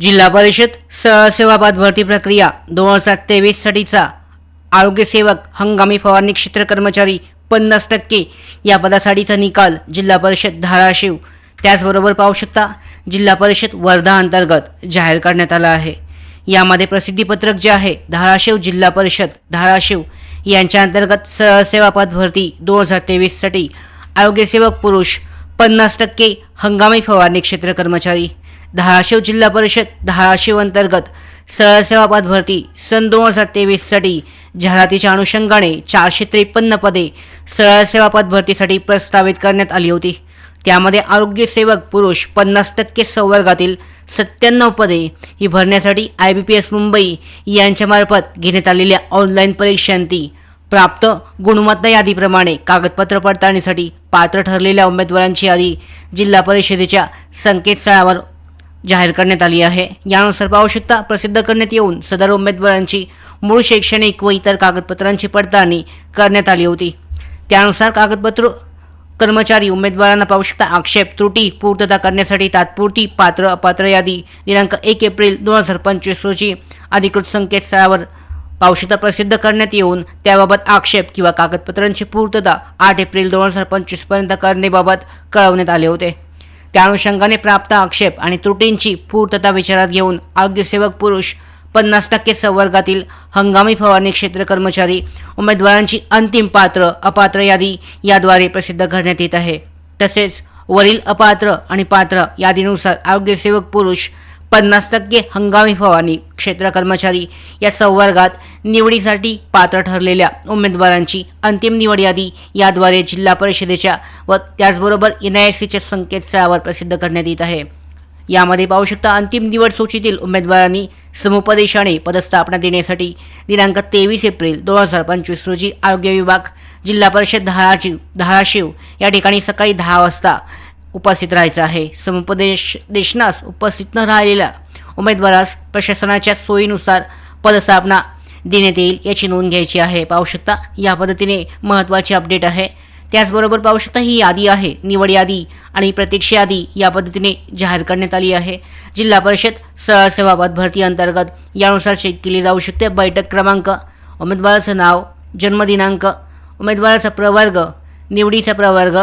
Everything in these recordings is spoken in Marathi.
जिल्हा परिषद सहसेवाबाद भरती प्रक्रिया दोन हजार तेवीससाठीचा आरोग्यसेवक हंगामी फवारणी क्षेत्र कर्मचारी पन्नास टक्के या पदासाठीचा निकाल जिल्हा परिषद धाराशिव. त्याचबरोबर पाहू शकता जिल्हा परिषद वर्धा अंतर्गत जाहीर करण्यात आला आहे. यामध्ये प्रसिद्धीपत्रक जे आहे धाराशिव जिल्हा परिषद धाराशिव यांच्या अंतर्गत सहसेवापद भरती दोन हजार तेवीससाठी. आरोग्यसेवक पुरुष पन्नास टक्के हंगामी फवारणी क्षेत्र कर्मचारी. धाराशिव जिल्हा परिषद धाराशिव अंतर्गत सहसेवापद भरती सन दोन हजार तेवीससाठी जाहिरातीच्या अनुषंगाने चारशे त्रेपन्न पदे सहसेवापद भरतीसाठी प्रस्तावित करण्यात आली होती. त्यामध्ये आरोग्यसेवक पुरुष पन्नास टक्के संवर्गातील सत्त्याण्णव पदे ही भरण्यासाठी I B P S Mumbai यांच्यामार्फत घेण्यात आलेल्या ऑनलाईन परीक्षांती प्राप्त गुणवत्ता यादीप्रमाणे कागदपत्र पडताळणीसाठी पात्र ठरलेल्या उमेदवारांची यादी जिल्हा परिषदेच्या संकेतस्थळावर जाहीर करण्यात आली आहे. यानुसार आवश्यकता प्रसिद्ध करण्यात येऊन सदर उमेदवारांची मूळ शैक्षणिक व इतर कागदपत्रांची पडताळणी करण्यात आली होती. त्यानुसार कागदपत्र कर्मचारी उमेदवारांना आवश्यकता आक्षेप त्रुटी पूर्तता करण्यासाठी तात्पुरती पात्र अपात्र यादी दिनांक एक एप्रिल दोन हजार पंचवीस रोजी अधिकृत संकेतस्थळावर पाहू प्रसिद्ध करण्यात येऊन त्याबाबत आक्षेप किंवा कागदपत्रांची पूर्तता आठ एप्रिल दोन हजार पंचवीसपर्यंत करण्याबाबत कळवण्यात आले होते. त्या अनुषंगाने प्राप्त आक्षेप आणि त्रुटींची पूर्तता विचारात घेऊन आरोग्यसेवक पुरुष पन्नास टक्के संवर्गातील हंगामी फवारणी क्षेत्र कर्मचारी उमेदवारांची अंतिम पात्र अपात्र यादी याद्वारे प्रसिद्ध करण्यात येत आहे. तसेच वरील अपात्र आणि पात्र यादीनुसार आरोग्यसेवक पुरुष पन्नास टक्के हंगामी फवारणी क्षेत्र कर्मचारी या संवर्गात निवडीसाठी पात्र ठरलेल्या उमेदवारांची अंतिम निवड यादी याद्वारे जिल्हा परिषदेच्या व त्याचबरोबर एन आय एस सीच्या संकेतस्थळावर प्रसिद्ध करण्यात येत आहे. यामध्ये पाहू शकता अंतिम निवड सूचीतील उमेदवारांनी समुपदेशाने पदस्थापना देण्यासाठी दिनांक तेवीस एप्रिल दोन हजार पंचवीस रोजी आरोग्य विभाग जिल्हा परिषद धाराजीव धाराशिव या ठिकाणी सकाळी दहा वाजता उपस्थित राहायचं आहे. समुपदेश देशनास उपस्थित न राहिलेल्या उमेदवारास प्रशासनाच्या सोयीनुसार पदस्थापना देण्यात येईल याची नोंद घ्यायची आहे. पाहू शकता या पद्धतीने महत्त्वाची अपडेट आहे. त्याचबरोबर पाहू शकता ही यादी आहे. निवड यादी आणि प्रतीक्षा यादी या पद्धतीने जाहीर करण्यात आली आहे. जिल्हा परिषद सहसेवाबाद भरती अंतर्गत यानुसार चेक केली जाऊ शकते. बैठक क्रमांक उमेदवाराचं नाव जन्मदिनांक उमेदवाराचा प्रवर्ग निवडीचा प्रवर्ग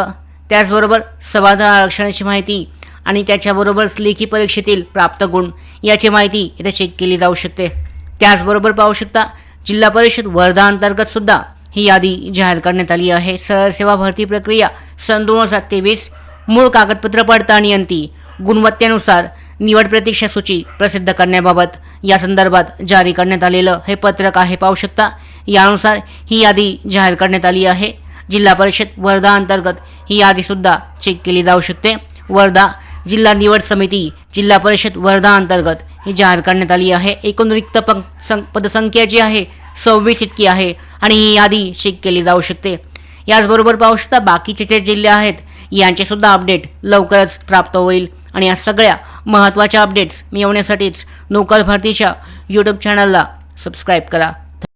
त्याचबरोबर समाधान आरक्षणाची माहिती आणि त्याच्याबरोबरच लेखी परीक्षेतील प्राप्त गुण याची माहिती इथे चेक केली जाऊ शकते. त्याचबरोबर पाहू शकता जिल्हा परिषद वर्धा अंतर्गत सुद्धा ही यादी जाहीर करण्यात आली आहे. सरळ सेवा भरती प्रक्रिया सन दोन हजार तेवीस मूळ कागदपत्र पडताळणी अंती गुणवत्तेनुसार निवड प्रतीक्षा सूची प्रसिद्ध करण्याबाबत या संदर्भात जारी करण्यात आलेलं हे पत्रक आहे. पाहू शकता यानुसार ही यादी जाहीर करण्यात आली आहे. जिल्हा परिषद वर्धा अंतर्गत ही यादीसुद्धा चेक केली जाऊ शकते. वर्धा जिल्हा निवड समिती जिल्हा परिषद वर्धा अंतर्गत ही जाहीर करण्यात आली आहे. एकूण रिक्त सं पदसंख्या जी आहे सव्वीस इतकी आहे आणि ही यादी चेक केली जाऊ शकते. याचबरोबर पाहू शकता बाकीचे जे जिल्हे आहेत यांचेसुद्धा अपडेट लवकरच प्राप्त होईल. आणि या सगळ्या महत्त्वाच्या अपडेट्स मिळवण्यासाठीच नोकर भारतीच्या यूट्यूब चॅनलला सबस्क्राईब करा.